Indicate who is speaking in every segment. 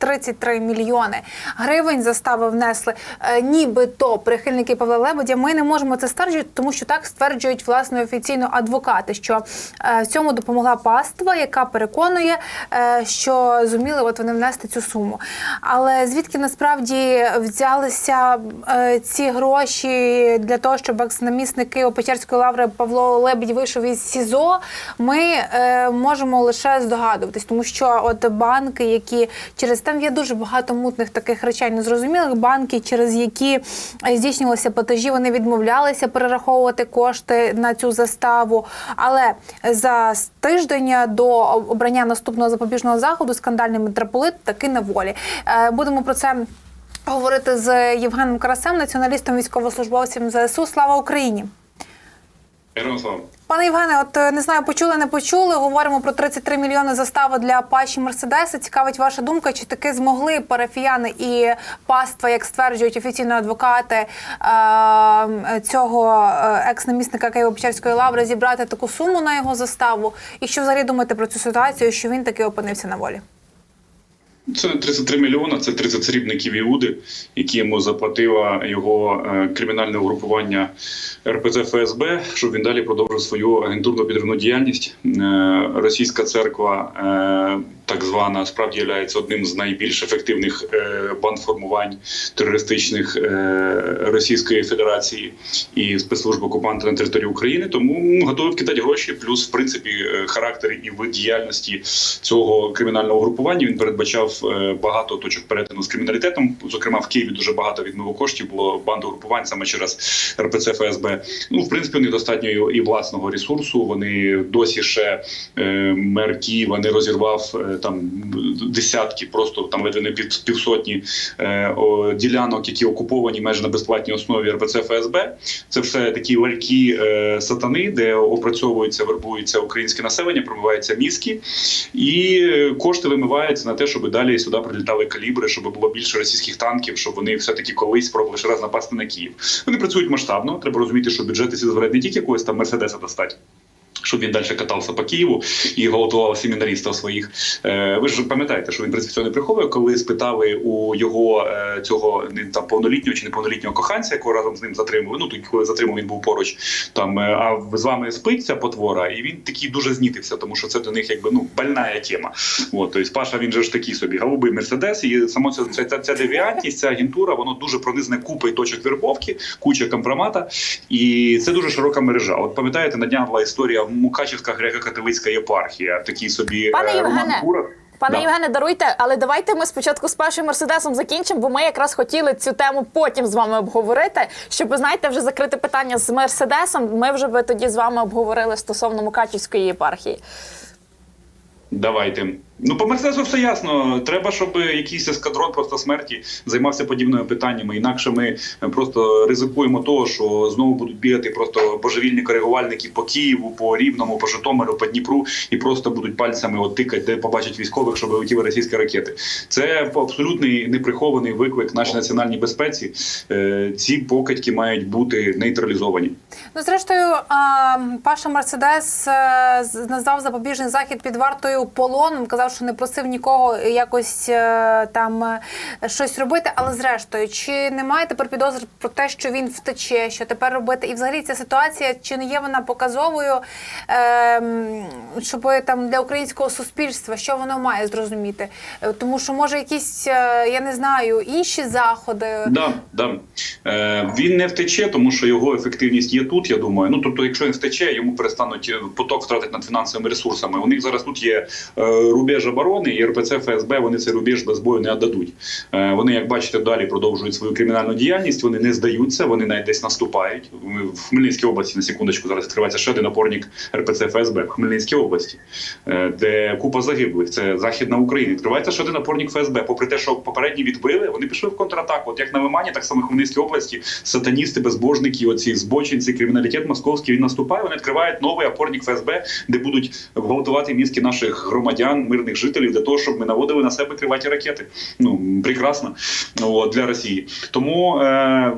Speaker 1: 33 мільйони гривень застави внесли е, нібито прихильники Павла Лебедя. Ми не можемо це стверджувати, тому що так стверджують власне офіційно адвокати, що е, в цьому допомогла паства, яка переконує, е, що зуміли от вони внести цю суму. Але звідки насправді взялися ці гроші для того, щоб екс-намісник Києво-Печерської лаври Павло Лебідь вийшов із СІЗО, ми можемо лише здогадуватись, тому що от банки, які через там є дуже багато мутних таких речей, незрозумілих банки, через які е, здійснювалися платежі, вони відмовлялися перераховувати кошти на цю заставу. Але за тиждень до обрання наступного запобіжного заходу скандальний митрополит таки на волі. Е, Будемо про це. Говорити з Євгеном Карасем, націоналістом, військовослужбовцем ЗСУ. Слава Україні!
Speaker 2: Героям.
Speaker 1: Пане Євгене, от е, не знаю, почули, не почули. Говоримо про 33 мільйони застави для паші Мерседеса. Цікавить ваша думка, чи таки змогли парафіяни і паства, як стверджують офіційно адвокати е- цього е, екс-намісника Києво-Печерської лаври, зібрати таку суму на його заставу? І що взагалі думаєте про цю ситуацію, що він таки опинився на волі?
Speaker 2: Це не 33 мільйона, це 30 срібників Іуди, які йому заплатила його е, кримінальне угрупування РПЦ ФСБ, щоб він далі продовжив свою агентурно підривну діяльність. Е, Російська церква, е, так звана, справді є одним з найбільш ефективних е, бандформувань терористичних е, Російської Федерації і спецслужб окупанта на території України. Тому готові вкидати гроші. Плюс, в принципі, е, характер і вид діяльності цього кримінального групування він передбачав багато точок перетину з криміналітетом. Зокрема, в Києві дуже багато відмиву коштів було банду групувань саме через РПЦ ФСБ. Ну, в принципі, у них достатньо і власного ресурсу. Вони досі ще мер Києва не розірвав там десятки, просто там ледве не пів, півсотні е, о, ділянок, які окуповані майже на безплатній основі РПЦ ФСБ. Це все такі ларьки е, сатани, де опрацьовується, вербується українське населення, промиваються мізки, і е, кошти вимиваються на те, щоб далі сюди прилітали калібри, щоб було більше російських танків, щоб вони все таки колись спробували ще раз напасти на Київ. Вони працюють масштабно. Треба розуміти, що бюджети дозволяють не тільки якогось там мерседеса достати. Щоб він далі катався по Києву і голодував семінарістів своїх. Е, ви ж пам'ятаєте, що він в цього не приховує, коли спитали у його е, цього не там повнолітнього чи неповнолітнього коханця, якого разом з ним затримували. Ну тут коли затримав, він був поруч. Там е, а з вами спить ця потвора, і він такий дуже знітився, тому що це до них якби ну больна тема. От тобто Паша він же ж такий собі голубий мерседес, і само ця, ця, ця, девіантність, ця агентура, воно дуже пронизане купою точок вербовки, куча компромата, і це дуже широка мережа. От пам'ятаєте, на днях була історія Мукачівська греко-католицька єпархія, такий собі
Speaker 3: Пане
Speaker 2: е,
Speaker 3: Євгене,
Speaker 2: Роман
Speaker 3: Пане
Speaker 2: Да.
Speaker 3: Євгене, даруйте, але давайте ми спочатку з першим мерседесом закінчимо, бо ми якраз хотіли цю тему потім з вами обговорити. Щоб знаєте, вже закрити питання з мерседесом. Ми вже би тоді з вами обговорили стосовно Мукачівської єпархії.
Speaker 2: Давайте. Ну, по Мерседесу все ясно. Треба, щоб якийсь ескадрон просто смерті займався подібними питаннями. Інакше ми просто ризикуємо того, що знову будуть бігати просто божевільні коригувальники по Києву, по Рівному, по Житомиру, по Дніпру і просто будуть пальцями от тикати, де побачать військових, щоб летіли російські ракети. Це абсолютний неприхований виклик нашій національній безпеці. Е, Ці покидьки мають бути нейтралізовані.
Speaker 1: Ну, зрештою, Паша Мерседес е, назвав запобіжний захід під вартою полоном. Казав, що не просив нікого якось е, там е, щось робити. Але зрештою, чи немає тепер підозр про те, що він втече, що тепер робити? І взагалі ця ситуація чи не є вона показовою, е, щоб там для українського суспільства що воно має зрозуміти? Е, Тому що може якісь, я не знаю, інші заходи.
Speaker 2: Да, да. Е, він не втече, тому що його ефективність є тут. Я думаю. Ну тобто, якщо він втече, йому перестануть поток втратити над фінансовими ресурсами. У них зараз тут є е, рубеж оборони, і РПЦ ФСБ вони цей рубеж без бою не віддадуть. Е, вони, як бачите, далі продовжують свою кримінальну діяльність. Вони не здаються, вони навіть десь наступають. В Хмельницькій області на секундочку зараз відкривається ще один опорник РПЦ ФСБ в Хмельницькій області, е, де купа загиблих. Це західна Україна. Відкривається ще один опорник ФСБ. Попри те, що попередні відбили, вони пішли в контратаку. От як на Лимані, так само в Хмельницькій області. Сатаністи, безбожники, оці збочинці, криміналітет московський він наступає. Вони відкривають новий опорник ФСБ, де будуть гвалтувати мізки наших громадян, мирних мирних жителів для того, щоб ми наводили на себе криваті ракети. Ну прекрасно от, для Росії. Тому е,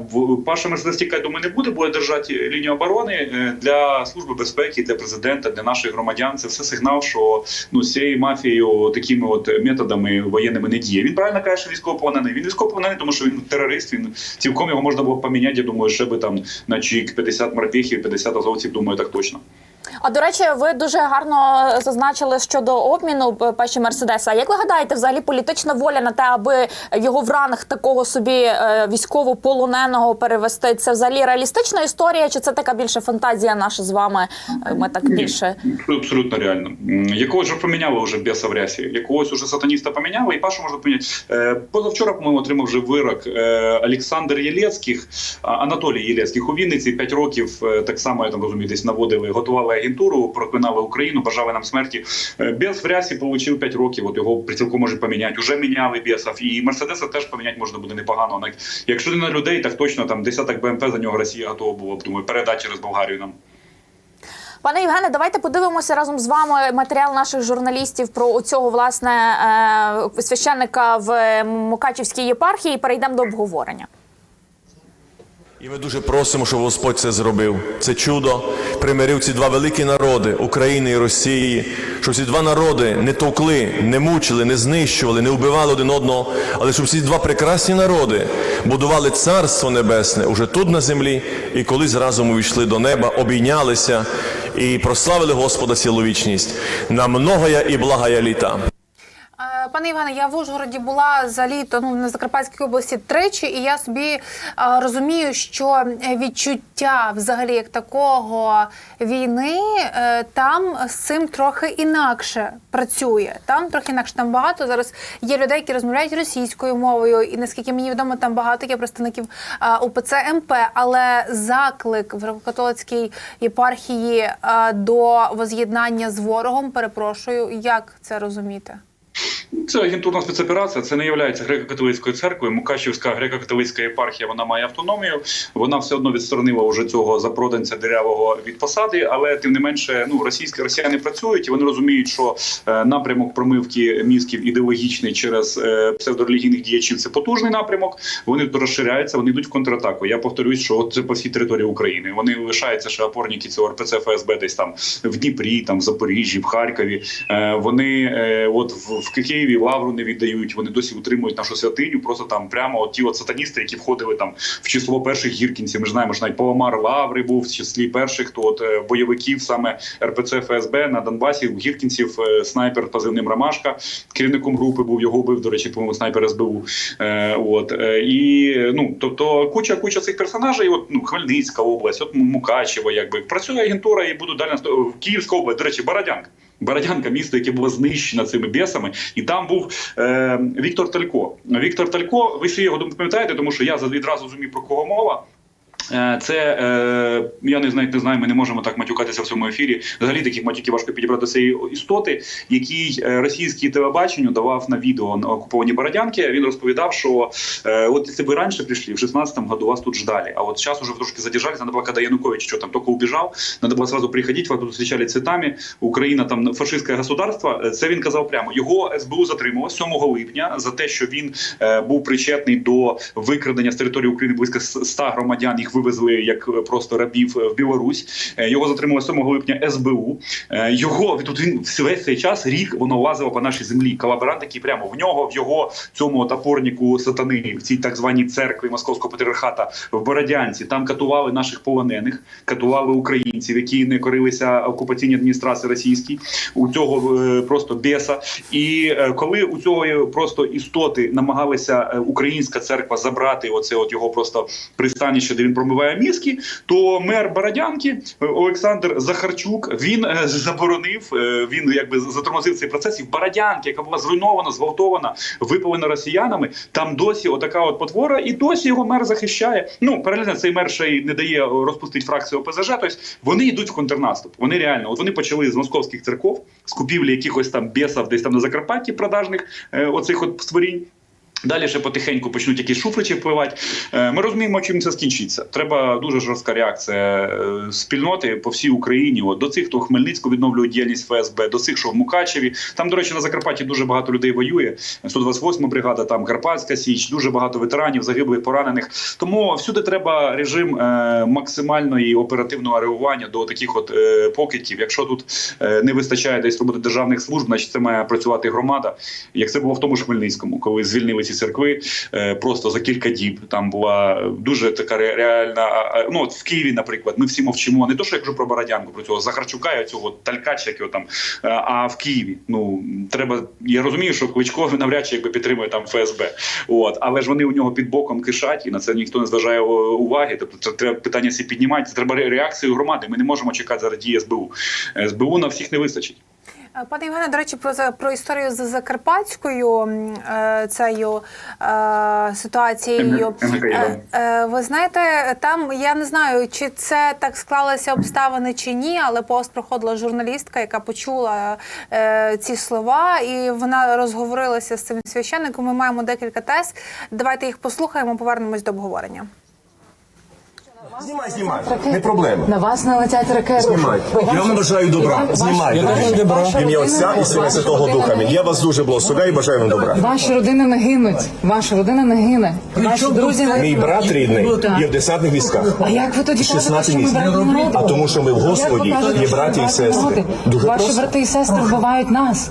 Speaker 2: Паша Мерседес тікає, думаю, не буде, буде держати лінію оборони е, для служби безпеки, для президента, для наших громадян. Це все сигнал, що ну з цією мафією такими от методами воєнними не діє. Він правильно каже, що військовополонений. Він військовополонений, тому що він терорист. Він цілком його можна було поміняти. Я думаю, ще би там на чик 50 морпіхів, 50 азовців. Думаю, так точно.
Speaker 3: А до речі, ви дуже гарно зазначили щодо обміну е, пеші Мерседеса. А як ви гадаєте, взагалі політична воля на те, аби його в ранг такого собі е, військовополоненого перевести? Це взагалі реалістична історія, чи це така більше фантазія наша з вами? Е, Ми так більше
Speaker 2: Абсолютно реально. М, Якогось же поміняли вже біса в рясі, якогось уже сатаніста поміняли, і Пашу можна поміняти. Е, Позавчора, по-моєму, отримав вже вирок е, Олександр Єлецьких, Анатолій Єлецьких у Вінниці 5 років. е, Так само я там розумію, десь наводили, готували агентуру, проклинали Україну, бажали нам смерті. Е, Біс в рясі отримав 5 років. От його цілком можуть поміняти. Уже міняли бісів. І Мерседеса теж поміняти можна буде непогано. Якщо не на людей, так точно там десяток БМП за нього Росія готова була б думаю, передати через Болгарію нам.
Speaker 3: Пане Євгене, давайте подивимося разом з вами матеріал наших журналістів про цього власне е, священника в Мукачівській єпархії. і Перейдемо до обговорення.
Speaker 4: І ми дуже просимо, щоб Господь це зробив. Це чудо примирив ці два великі народи України і Росії, щоб ці два народи не товкли, не мучили, не знищували, не вбивали один одного, але щоб ці два прекрасні народи будували царство небесне уже тут на землі, і колись разом увійшли до неба, обійнялися і прославили Господа цілу вічність на многоя і благая літа.
Speaker 1: Пане Іване, я в Ужгороді була за літо ну, на Закарпатській області тричі, і я собі е, розумію, що е, відчуття взагалі як такого війни е, там з цим трохи інакше працює. Там трохи інакше. Там багато зараз є людей, які розмовляють російською мовою, і наскільки мені відомо, там багато є представників е, УПЦ МП, але заклик в греко-католицькій єпархії е, до воз'єднання з ворогом, перепрошую, як це розуміти?
Speaker 2: Це агентурна спецоперація. Це не є греко-католицькою церквою. Мукачівська греко-католицька єпархія вона має автономію. Вона все одно відсторонила уже цього запроданця дерявого від посади, але тим не менше, ну російські росіяни працюють і вони розуміють, що е, напрямок промивки мізків ідеологічний через е, псевдорелігійних діячів це потужний напрямок. Вони розширяються, вони йдуть в контратаку. Я повторюсь, що це по всій території України. Вони лишаються ще опорники цього РПЦ ФСБ десь там в Дніпрі, там в Запоріжжі, в Харкові. Е, Вони е, от в, в Києві лавру не віддають. Вони досі утримують нашу святиню. Просто там прямо от ті от сатаністи, які входили там в число перших гіркінців. Ми ж знаємо, що навіть Паламар Лаври був в числі перших хто от е, бойовиків саме РПЦ ФСБ на Донбасі. Гіркінців е, снайпер позивним Ромашка. Керівником групи був його бив, до речі, по-моєму, снайпер СБУ. Е, от е, і ну тобто куча куча цих персонажей. От ну Хмельницька область, от Мукачево, якби працює агентура і буду далі Київська область. До речі, Бородянка. Бородянка, місто, яке було знищено цими бісами, і там був е, Віктор Талько. Віктор Талько, ви всі його пам'ятаєте, тому що я відразу зрозумів про кого мова. Е, Це е, я не знаю, не знаю, ми не можемо так матюкатися в цьому ефірі. Взагалі такі матюки важко підібрати цієї істоти, який е, російський телебаченню давав на відео на окуповані Бородянки. Він розповідав, що от якщо ви раніше прийшли, в 16-му году вас тут ждали, а от зараз уже трошки задержались, надо было, когда Янукович что там только убежал, надо было сразу приходить, вас тут зустрічали цвітами, Україна там фашистське государство. Це він казав прямо. Його СБУ затримало 7 липня за те, що він був причетний до викрадення з території України близько 100 громадян. Їх вивезли як е, просто рабів е, в Білорусь. Е, Його затримало 7 липня СБУ. Його тут він весь цей час рік воно лазило по нашій землі. Колаборант, який прямо в нього, в його цьому от опорнику сатани, в цій так званій церкві Московського патріархата в Бородянці. Там катували наших полонених, катували українців, які не корилися окупаційній адміністрації російській. У цього просто біса. І коли у цього просто істоти намагалися українська церква забрати оце от його просто пристаніще, де він промиває мізки, то мер Бородянки е, Олександр Захарчук він е, заборонив, е, він якби затормозив цей процес. І в Бородянки, яка була зруйнована, зґвалтована, випалена росіянами, там досі отака от потвора, і досі його мер захищає. Ну паралельно цей мер ще й не дає розпустити фракцію ОПЗЖ. Тобто вони йдуть в контрнаступ. Вони реально, от вони почали з московських церков, з купівлі якихось там бісів десь там на Закарпатті продажних оцих от створінь. Далі ще потихеньку почнуть якісь шуфричі впливати. Е, Ми розуміємо, чим це скінчиться. Треба дуже жорстка реакція е, спільноти по всій Україні. От до цих, хто в Хмельницьку відновлює діяльність ФСБ, до цих, що в Мукачеві. Там, до речі, на Закарпатті дуже багато людей воює. 128 бригада, там Карпатська Січ, дуже багато ветеранів, загиблих, поранених. Тому всюди треба режим е, максимальної оперативного реагування до таких от покидьків. Якщо тут не вистачає десь роботи державних служб, значить це має працювати громада. Як це було в тому ж Хмельницькому, коли звільнили ці церкви е, просто за кілька діб. Там була дуже така реальна. а, Ну от в Києві, наприклад, ми всі мовчимо. Не то, що я кажу про Бородянку, про цього Захарчука, і цього Талькача, як його там. е, А в Києві. Ну треба. Я розумію, що Кличко навряд чи якби підтримує там ФСБ. От, але ж вони у нього під боком кишать, і на це ніхто не зважає уваги. Тобто це треба питання всі піднімати. Це треба реакцію громади. Ми не можемо чекати зараз дії СБУ. Е, СБУ на всіх не вистачить.
Speaker 1: Е, Пане Євгене, до речі, про, про історію з Закарпатською е, цією е, ситуацією.
Speaker 2: МГК,
Speaker 1: Е, е, ви знаєте, там я не знаю, чи це так склалися обставини чи ні, але пост проходила журналістка, яка почула ці слова, і вона розговорилася з цим священником. Ми маємо декілька тез. Давайте їх послухаємо, повернемось до обговорення.
Speaker 5: Знімай, знімай, не проблема.
Speaker 6: На вас налетять ракети.
Speaker 5: Знімай. Я вам бажаю добра. Знімайте. В ім'я Отця і Сина Святого Духа. Я вас дуже благословляю і бажаю вам добра.
Speaker 6: Ваші родини не гинуть. Ваша родина не гине. Ваші друзі не
Speaker 5: Мій брат рідний є в десантних військах.
Speaker 6: А як ви тоді
Speaker 5: 16
Speaker 6: кажете, що ми
Speaker 5: місяців. А тому, що ми в Господі є браті і сестри. Дуже
Speaker 6: Ваші брати і сестри вбивають нас.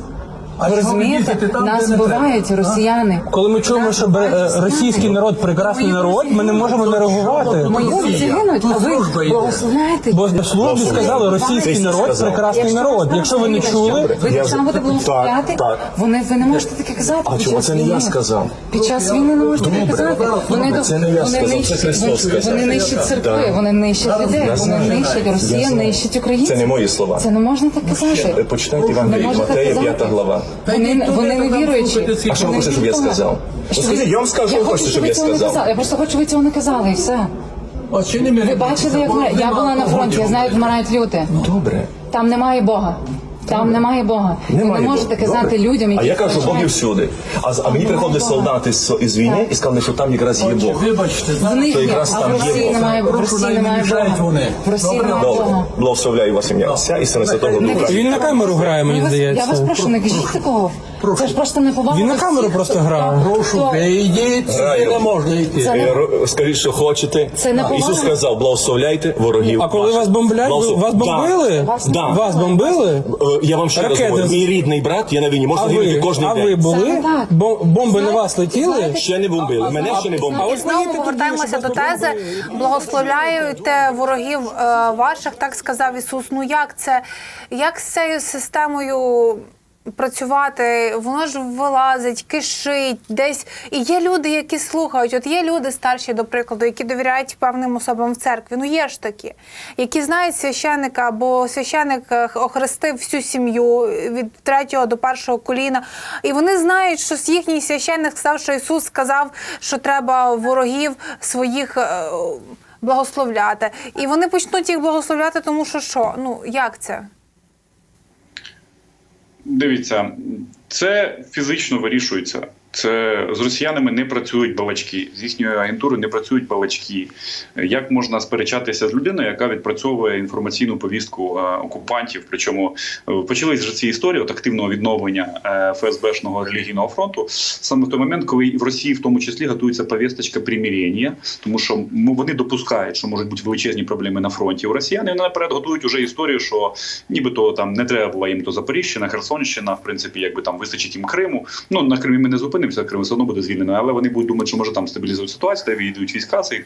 Speaker 6: Ви
Speaker 7: що ви
Speaker 6: розумієте?
Speaker 7: лізете там,
Speaker 6: Нас вбивають росіяни.
Speaker 7: Коли ми чуємо, що бе- е, російський народ прекрасний народ, ми не можемо не реагувати.
Speaker 6: Мої гинуть, а ви благословляєте.
Speaker 7: Бо на службі сказали, російський народ прекрасний народ. Якщо ви не чули,
Speaker 6: ви так само будете благословляти. Вони ви не можете таке казати.
Speaker 5: А чому це не я сказав?
Speaker 6: Під час війни не можете таке казати. Вони до-
Speaker 5: Це не я сказав, це Христос
Speaker 6: вони-
Speaker 5: сказав.
Speaker 6: Вони нищать церкви, вони нищать людей, вони нищать Росія, нищить українців.
Speaker 5: Це не мої слова.
Speaker 6: Це не можна так казати.
Speaker 5: Почитайте
Speaker 6: можна
Speaker 5: Матея, 5 глава.
Speaker 6: Вони, вони не віруючі.
Speaker 5: А що ви хочете, щоб я сказав? Ну, скажіть, я вам скажу, я
Speaker 6: хочу,
Speaker 5: щоб я
Speaker 6: цього не
Speaker 5: сказав.
Speaker 6: казали. Я просто хочу, щоб ви цього не казали, і все.
Speaker 7: ви
Speaker 6: Ви бачили, як ми- я була на фронті, я знаю, як вмирають люди.
Speaker 5: Добре.
Speaker 6: Там немає Бога. Там немає Бога. Ви
Speaker 5: Немає
Speaker 6: не можете
Speaker 5: Бога.
Speaker 6: казати
Speaker 5: Добре.
Speaker 6: людям, які
Speaker 5: А я кажу, Бог є всюди. А, з- а мені приходили солдати з, із війни
Speaker 6: Так.
Speaker 5: і сказали, що там якраз є Бог.
Speaker 7: Вибачте,
Speaker 6: В них є,
Speaker 5: якраз
Speaker 6: а
Speaker 5: там
Speaker 6: в
Speaker 5: є
Speaker 6: немає, Бог.
Speaker 7: Прошу, не
Speaker 6: немає Бога. В Росії немає
Speaker 5: Добре.
Speaker 6: Бога.
Speaker 5: Благословляю вас ім'я Отця і Сина Святого Духа.
Speaker 7: Він на камеру грає, мені
Speaker 6: здається. я вас прошу, не кажіть такого. Це ж просто не повага.
Speaker 7: Він на камеру просто
Speaker 6: хто-
Speaker 7: Прошу, ви йдіть, сюди не можна йти.
Speaker 6: Це-
Speaker 5: Е, ро- Скажіть, що хочете.
Speaker 6: Це не повага.
Speaker 5: Ісус сказав, благословляйте ворогів.
Speaker 7: А коли
Speaker 5: ваших.
Speaker 7: вас бомблять, ви-
Speaker 5: Благослов-
Speaker 7: вас
Speaker 5: Да.
Speaker 7: бомбили?
Speaker 5: Да.
Speaker 7: Вас бомбили?
Speaker 5: Е, Я вам ще раз
Speaker 7: Ракети
Speaker 5: говорю, мій рідний брат, я на війні,
Speaker 7: А
Speaker 5: можна гинути
Speaker 7: ви,
Speaker 5: кожен
Speaker 7: а ви
Speaker 5: день.
Speaker 7: були?
Speaker 6: Саме так.
Speaker 7: Бом- Бомби на вас летіли?
Speaker 5: Ще не бомбили, мене ще не
Speaker 7: А
Speaker 5: бомбили.
Speaker 1: І
Speaker 7: от
Speaker 1: знову
Speaker 7: поїдьте
Speaker 1: повертаємося до тези. Благословляйте ворогів е, ваших, так сказав Ісус. Ну як це? Як з цією системою? Працювати, воно ж вилазить, кишить десь. І є люди, які слухають. От є люди старші, до прикладу, які довіряють певним особам в церкві. Ну є ж такі, які знають священника, бо священик е, охрестив всю сім'ю від третього до першого коліна. І вони знають, що їхній священник сказав, що Ісус сказав, що треба ворогів своїх. е, Благословляти, і вони почнуть їх благословляти, тому що що? Ну як це?
Speaker 2: Дивіться, це фізично вирішується. Це з росіянами не працюють балачки, з їхньої агентури не працюють балачки. Як можна сперечатися з людиною, яка відпрацьовує інформаційну повістку е, окупантів? Причому е, почались вже ці історії от активного відновлення е, ФСБшного релігійного фронту саме в той момент, коли в Росії в тому числі готується повісточка примирення, тому що вони допускають, що можуть бути величезні проблеми на фронті у росіян. І наперед готують уже історію, що нібито там не треба була їм то Запоріжжя, Херсонщина, в принципі, якби там вистачить їм Криму. Ну на Кримі ми не зупинимося, Крим все одно буде звільнено, але вони будуть думати, що може там стабілізують ситуацію, де відійдуть війська цих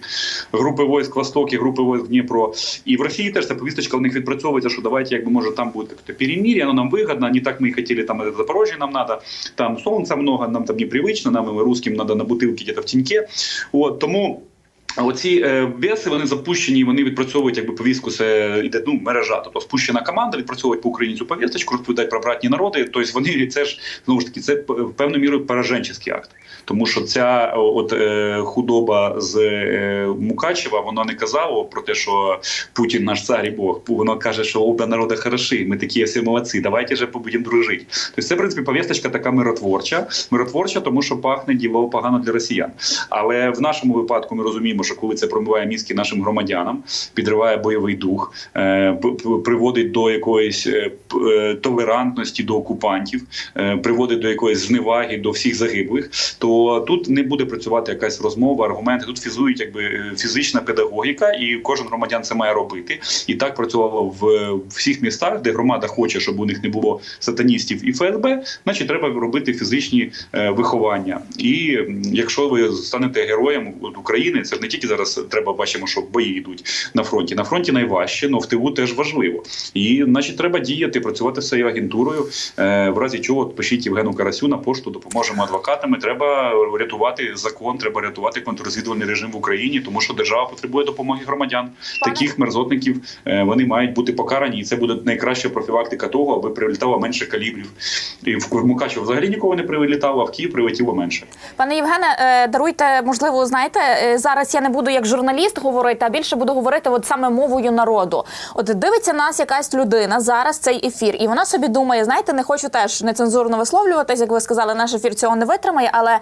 Speaker 2: групи військ Восток і групи військ Дніпро. І в Росії теж ця повісточка в них відпрацьовується, що давайте, якби може там буде як-то перемир'я, воно нам вигодно, не так ми і хотіли, там Запорожжя, нам треба, там сонця много, нам там непривично, нам і русским треба на бутилки где-то в тіньке. От тому. А Оці беси вони запущені, вони відпрацьовують якби повістку. Це йде ну мережа. Тобто спущена команда відпрацьовують по Україні цю повісточку, розповідають про братні народи. Тобто вони це ж знову ж таки це певною мірою пораженчі акт. Тому що ця от е, худоба з е, Мукачева, вона не казала про те, що Путін наш цар і Бог. Воно каже, що оба народи хороші, ми такі всі молодці. Давайте же будемо дружити. Тобто це в принципі повісточка така миротворча. Миротворча, тому що пахне діло погано для росіян. Але в нашому випадку ми розуміємо, що коли це промиває мізки нашим громадянам, підриває бойовий дух, е, приводить до якоїсь е, е, толерантності до окупантів, е, приводить до якоїсь зневаги до всіх загиблих, то тут не буде працювати якась розмова, аргументи. Тут фізують якби е, фізична педагогіка, і кожен громадян це має робити. І так працювало в е, всіх містах, де громада хоче, щоб у них не було сатаністів і ФСБ, значить треба робити фізичні е, виховання. І якщо ви станете героєм України, це не тільки зараз треба бачимо, що бої йдуть на фронті. На фронті найважче, але в тилу теж важливо. І значить, треба діяти, працювати з цією агентурою. В разі чого пишіть Євгену Карасю на пошту, допоможемо адвокатами. Треба рятувати закон, треба рятувати контррозвідувальний режим в Україні, тому що держава потребує допомоги громадян.
Speaker 3: Пане-
Speaker 2: Таких мерзотників е, вони мають бути покарані, і це буде найкраща профілактика того, аби прилітало менше калібрів. І в Мукачево взагалі нікого не прилітало, а в Київ прилетіло менше.
Speaker 3: Пане Євгене, е, даруйте, можливо, знаєте, е, зараз я не буду як журналіст говорити, а більше буду говорити от саме мовою народу. От дивиться нас якась людина зараз цей ефір, і вона собі думає, знаєте, не хочу теж нецензурно висловлюватись, як ви сказали, наш ефір цього не витримає. Але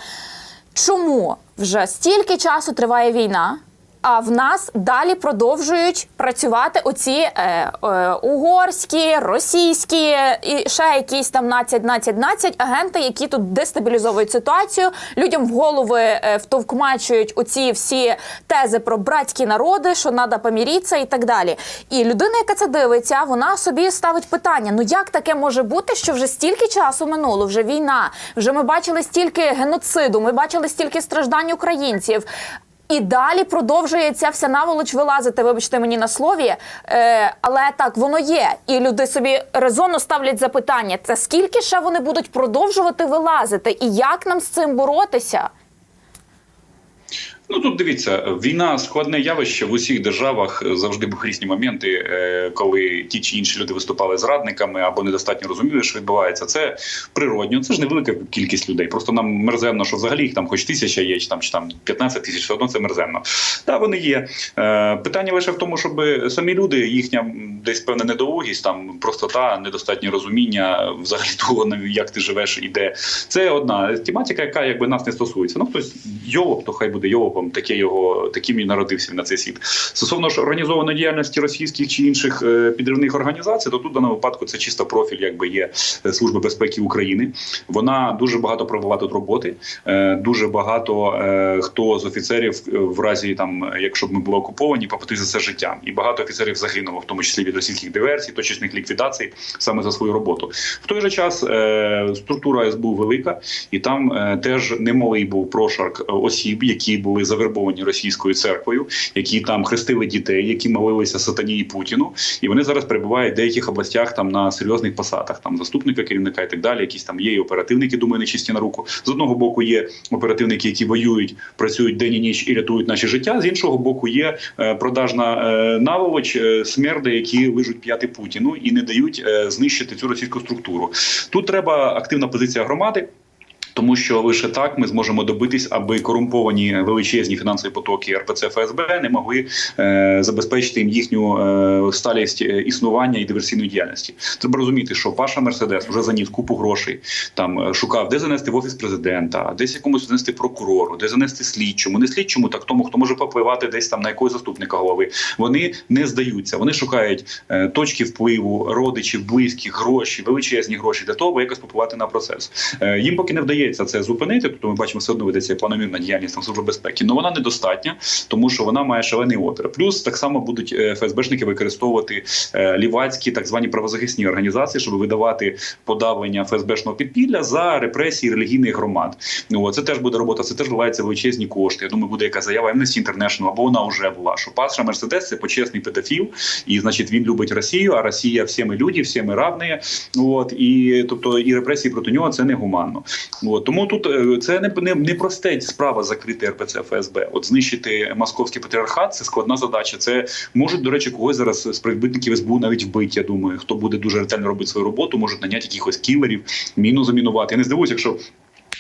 Speaker 3: чому вже стільки часу триває війна? А в нас далі продовжують працювати оці е, е, угорські, російські і ще якісь там нацять, нацять, нацять агенти, які тут дестабілізовують ситуацію. Людям в голови е, втовкмачують оці всі тези про братські народи, що треба поміритися і так далі. І людина, яка це дивиться, вона собі ставить питання: ну як таке може бути, що вже стільки часу минуло, вже війна, вже ми бачили стільки геноциду, ми бачили стільки страждань українців. І далі продовжує ця вся наволоч вилазити, вибачте мені на слові. Е, але так воно є. І люди собі резонно ставлять запитання: це скільки ще вони будуть продовжувати вилазити, і як нам з цим боротися?
Speaker 2: Ну тут дивіться, війна складне явище в усіх державах завжди були різні моменти, е, коли ті чи інші люди виступали зрадниками або недостатньо розуміли, що відбувається. Це природньо, це ж невелика кількість людей. Просто нам мерзенно, що взагалі їх там хоч тисяча є, чи там чи там 15 тисяч, все одно це мерзенно. Так, вони є. Е, Питання лише в тому, щоб самі люди, їхня десь певна недолугість, там простота, недостатнє розуміння взагалі того, як ти живеш і де. Це одна тематика, яка якби нас не стосується. Ну хтось йолоп, то хай буде йолопом, таке його таким і народився на цей світ. Стосовно ж організованої діяльності російських чи інших е, підривних організацій, то тут в даному випадку це чисто профіль, якби є е, Служби безпеки України. Вона дуже багато провела тут роботи. е, Дуже багато хто з офіцерів в разі там, якщо б ми були окуповані, поплатив за це життям. І багато офіцерів загинуло, в тому числі від російських диверсій, точечних ліквідацій, саме за свою роботу. В той же час структура СБУ велика, і там теж немалий був прошарк осіб, які були завербовані російською церквою, які там хрестили дітей, які молилися сатані і Путіну. І вони зараз перебувають в деяких областях там на серйозних посадах, там заступника керівника і так далі. Якісь там є і оперативники, думаю, не чисті на руку. З одного боку є оперативники, які воюють, працюють день і ніч і рятують наші життя. З іншого боку, є е, продажна е, наволоч, е, смерди, які лижуть п'яти Путіну і не дають знищити цю російську структуру. Тут треба активна позиція громади. Тому що лише так ми зможемо добитись, аби корумповані величезні фінансові потоки РПЦ ФСБ не могли е, забезпечити їм їхню е, сталість е, існування і диверсійної діяльності. Треба розуміти, що Паша Мерседес вже заніс купу грошей. Там е, шукав, де занести в офіс президента, десь якомусь занести прокурору, де занести слідчому, не слідчому, так тому, хто може попливати десь там на якогось заступника голови. Вони не здаються. Вони шукають е, точки впливу, родичів, близьких, гроші, величезні гроші для того, аби якось попливати на процес. Е, їм поки не вдається це зупинити. Тобто ми бачимо, все одно ведеться планомірна діяльність там служби безпеки. але вона недостатня, тому що вона має шалений опір. Плюс так само будуть е, ФСБшники використовувати е, лівацькі так звані правозахисні організації, щоб видавати подавлення ФСБшного підпілля за репресії релігійних громад. Ну це теж буде робота. Це теж вливаються величезні кошти. Я думаю, буде яка заява Amnesty International, або вона вже була. Що Паша Мерседес це почесний педофіл, і значить він любить Росію. А Росія всі ми люди, всі ми равні. От і тобто і репресії проти нього це негуманно. Тому тут е, це не, не, не просте справа закрити РПЦ ФСБ. От знищити московський патріархат це складна задача. Це можуть, до речі, когось зараз з прибитників СБУ навіть вбити. Я думаю, хто буде дуже ретельно робити свою роботу, можуть наняти якихось кілерів, міну замінувати. Я не здивуюся, якщо.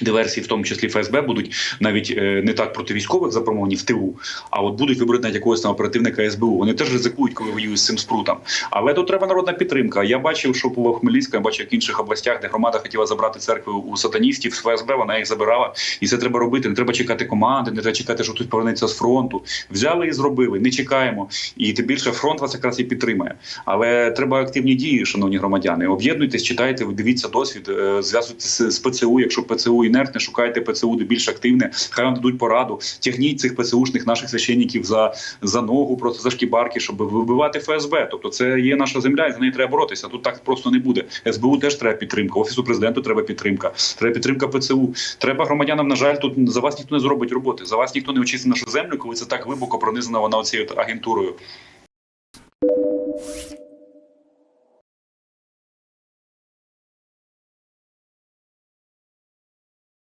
Speaker 2: Диверсії, в тому числі ФСБ, будуть навіть е, не так проти військових запромовані в тилу, а от будуть виборити навіть якогось там оперативника СБУ. Вони теж ризикують, коли воюють з цим спрутом. Але тут треба народна підтримка. Я бачив, що було в Хмельницькому, я бачив в інших областях, де громада хотіла забрати церкви у сатаністів з ФСБ. Вона їх забирала, і це треба робити. Не треба чекати команди, не треба чекати, що хтось повернеться з фронту. Взяли і зробили. Не чекаємо. І тим більше фронт вас якраз і підтримає. Але треба активні дії, шановні громадяни. Об'єднуйтесь, читайте, дивіться досвід, е, зв'язуйтесь з ПЦУ. Якщо ПЦУ інертне, шукайте ПЦУ, де більш активне. Хай вам дадуть пораду. Тягніть цих ПЦУшних наших священників за, за ногу, просто за шкібарки, щоб вибивати ФСБ. Тобто, це є наша земля, і за неї треба боротися. Тут так просто не буде. СБУ теж треба підтримка. Офісу президенту треба підтримка. Треба підтримка ПЦУ. Треба громадянам. На жаль, тут за вас ніхто не зробить роботи. За вас ніхто не очистить нашу землю, коли це так глибоко пронизана вона оцією агентурою.